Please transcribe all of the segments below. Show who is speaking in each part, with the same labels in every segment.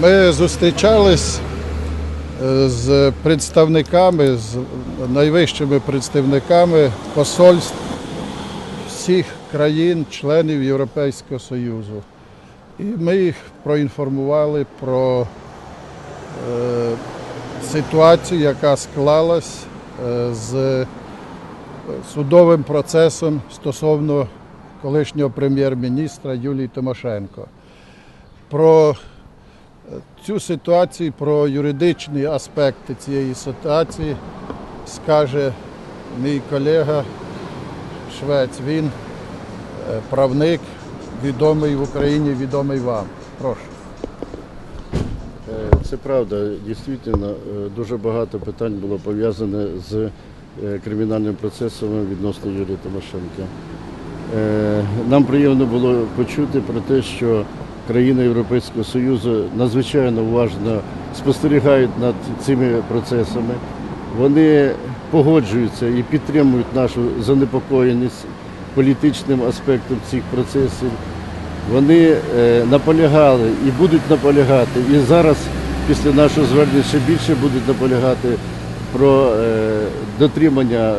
Speaker 1: Ми зустрічались е, з представниками, з найвищими представниками посольств всіх країн, членів Європейського Союзу. І ми їх проінформували про е, ситуацію, яка склалась е, з судовим процесом стосовно колишнього прем'єр-міністра Юлії Тимошенко. Про цю ситуацію, про юридичні аспекти цієї ситуації скаже мій колега Швець. Він е, правник, відомий в Україні, відомий вам. Прошу.
Speaker 2: Е, Це правда. Дійсно, е, дуже багато питань було пов'язане з кримінальним процесом відносно Юрія Тимошенка. Нам приємно було почути про те, що країни Європейського Союзу надзвичайно уважно спостерігають над цими процесами. Вони погоджуються і підтримують нашу занепокоєність політичним аспектом цих процесів. Вони е, наполягали і будуть наполягати, і зараз після нашого звернення ще більше будуть наполягати про е, дотримання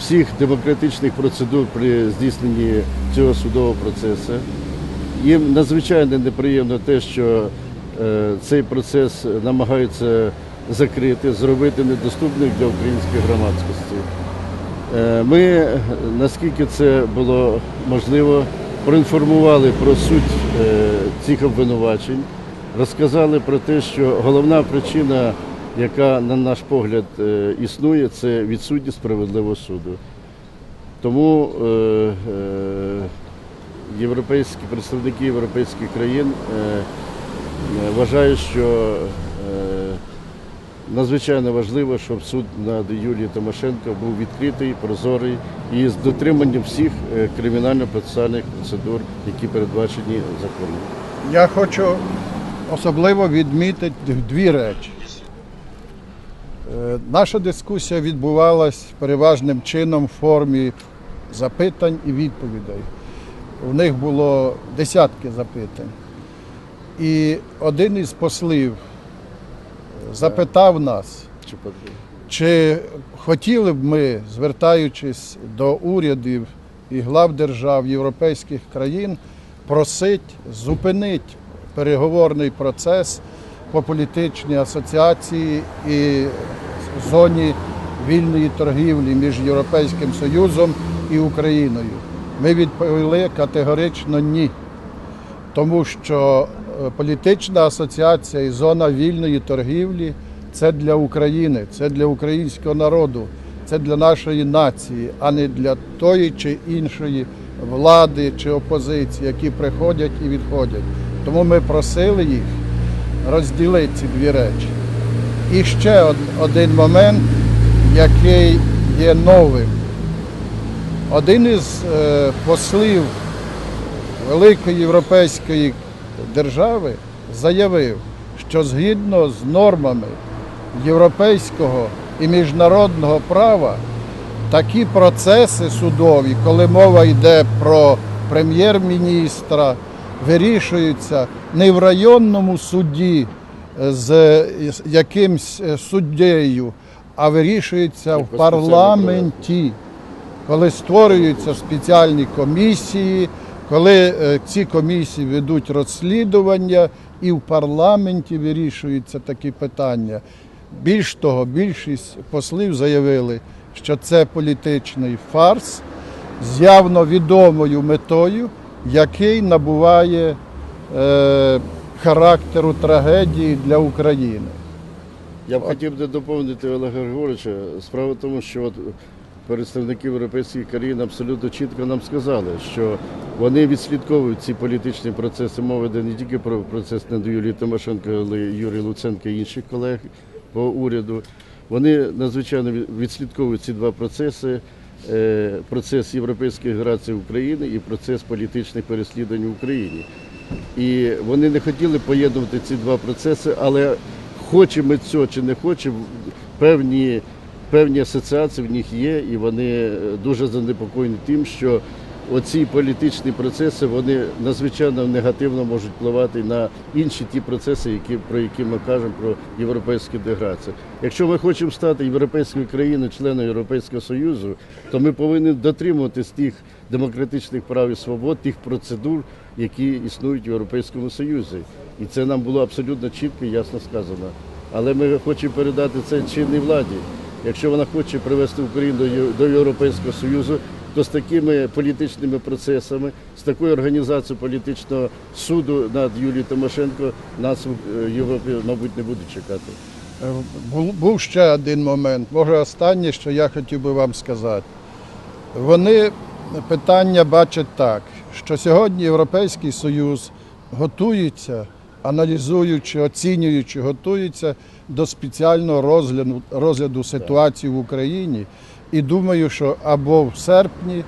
Speaker 2: всіх демократичних процедур при здійсненні цього судового процесу. Їм надзвичайно неприємно те, що е, цей процес намагаються закрити, зробити недоступним для української громадськості. Е, Ми, наскільки це було можливо, проінформували про суть е, цих обвинувачень, розказали про те, що головна причина, яка, на наш погляд, існує, це відсутність справедливого суду. Тому європейські представники європейських країн е, е, вважають, що е, Надзвичайно важливо, щоб суд над Юлією Тимошенко був відкритий, прозорий і з дотриманням всіх кримінально-процесуальних процедур, які передбачені законом.
Speaker 1: Я хочу особливо відмітити дві речі. Наша дискусія відбувалась переважним чином в формі запитань і відповідей. У них було десятки запитань. І один із послів запитав нас,
Speaker 2: Чи
Speaker 1: хотіли б ми, звертаючись до урядів і глав держав європейських країн, просити зупинити переговорний процес по політичній асоціації і зоні вільної торгівлі між Європейським Союзом і Україною? Ми відповіли категорично ні. Тому що е, політична асоціація і зона вільної торгівлі це для України, це для українського народу, це для нашої нації, а не для тої чи іншої влади чи опозиції, які приходять і відходять. Тому ми просили їх розділити ці дві речі. І ще один момент, який є новим. Один із е, послів великої європейської держави заявив, що згідно з нормами європейського і міжнародного права такі процеси судові, коли мова йде про прем'єр-міністра, вирішуються не в районному суді е, з якимсь е, суддею, а вирішуються в парламенті коли створюються спеціальні комісії, коли е, ці комісії ведуть розслідування і в парламенті вирішуються такі питання. Більш того, більшість послів заявили, що це політичний фарс з явно відомою метою, який набуває е, характеру трагедії для України.
Speaker 2: Я б хотів би доповнити Олега Григоровича. Справа в тому, що от представники європейських країн абсолютно чітко нам сказали, що вони відслідковують ці політичні процеси. Мова йде не тільки про процес над Юлією Тимошенко, але й Юрій Луценко і інших колег по уряду. Вони надзвичайно відслідковують ці два процеси. е, Процес європейської інтеграції України і процес політичних переслідувань в Україні. І вони не хотіли поєднувати ці два процеси, але хочемо цього чи не хочемо, певні, певні асоціації в них є, і вони е, дуже занепокоєні тим, що оці політичні процеси вони надзвичайно негативно можуть впливати на інші ті процеси, які, про які ми кажемо про європейську інтеграцію. Якщо ми хочемо стати європейською країною, членом Європейського Союзу, то ми повинні дотримуватись тих демократичних прав і свобод, тих процедур, які існують в Європейському Союзі. І це нам було абсолютно чітко і ясно сказано. Але ми хочемо передати це чинній владі. Якщо вона хоче привести Україну до Європейського Союзу, то з такими політичними процесами, з такою організацією політичного суду над Юлією Тимошенко нас в е, Європі, мабуть, не буде чекати.
Speaker 1: Е, був ще один момент, може останнє, що я хотів би вам сказати. Вони питання бачать так, що сьогодні Європейський Союз готується, аналізуючи, оцінюючи, готується до спеціального розгляду, розгляду ситуації в Україні. І думаю, що або в серпні,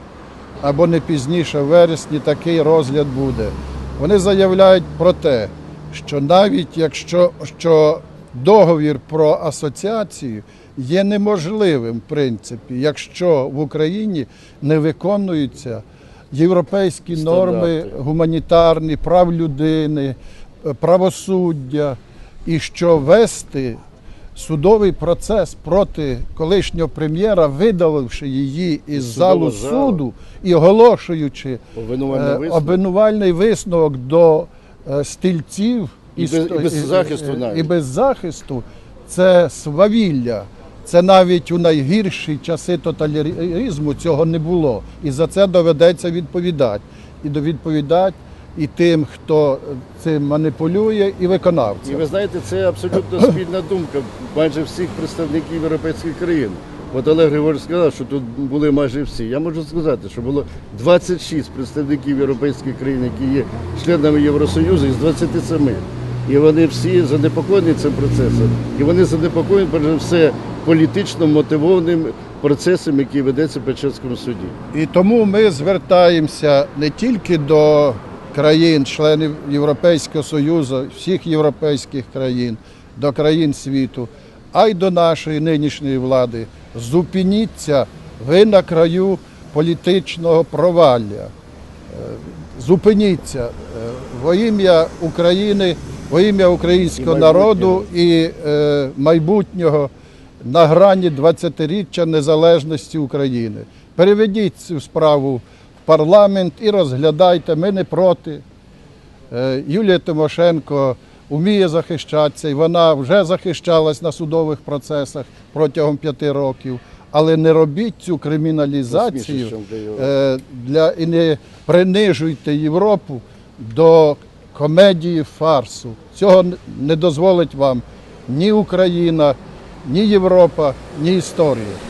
Speaker 1: або не пізніше в вересні такий розгляд буде. Вони заявляють про те, що навіть якщо що договір про асоціацію є неможливим, в принципі, якщо в Україні не виконуються європейські норми гуманітарні, прав людини, е, правосуддя, і що вести судовий процес проти колишнього прем'єра, видаливши її із залу суду і оголошуючи
Speaker 2: Обвинувальний
Speaker 1: е,
Speaker 2: висновок.
Speaker 1: обвинувальний висновок до е, стільців
Speaker 2: І без- і без захисту навіть.
Speaker 1: і без захисту, це свавілля. Це навіть у найгірші часи тоталітаризму цього не було. І за це доведеться відповідати. І довідповідати і тим, хто цим маніпулює, і
Speaker 2: І ви знаєте, це абсолютно спільна думка майже всіх представників європейських країн. От Олег Григорович сказав, що тут були майже всі. Я можу сказати, що було 26 представників європейських країн, які є членами Євросоюзу із 27. І вони всі занепокоєні цим процесом. І вони занепокоєні, перш за все, політично мотивованим процесом, який ведеться в Печерському суді.
Speaker 1: І тому ми звертаємося не тільки до країн, членів Європейського Союзу, всіх європейських країн, до країн світу, а й до нашої нинішньої влади. Зупиніться, ви на краю політичного провалля. Е, Зупиніться е, во ім'я України, во ім'я українського
Speaker 2: І
Speaker 1: народу і е, майбутнього на грані 20-річчя незалежності України. Переведіть цю справу парламент і розглядайте. Ми не проти. Е, Юлія Тимошенко вміє захищатися, і вона вже захищалась на судових процесах протягом п'яти років. Але не робіть цю криміналізацію е, для і не принижуйте Європу до комедії фарсу. Цього не дозволить вам ні Україна, ні Європа, ні історія.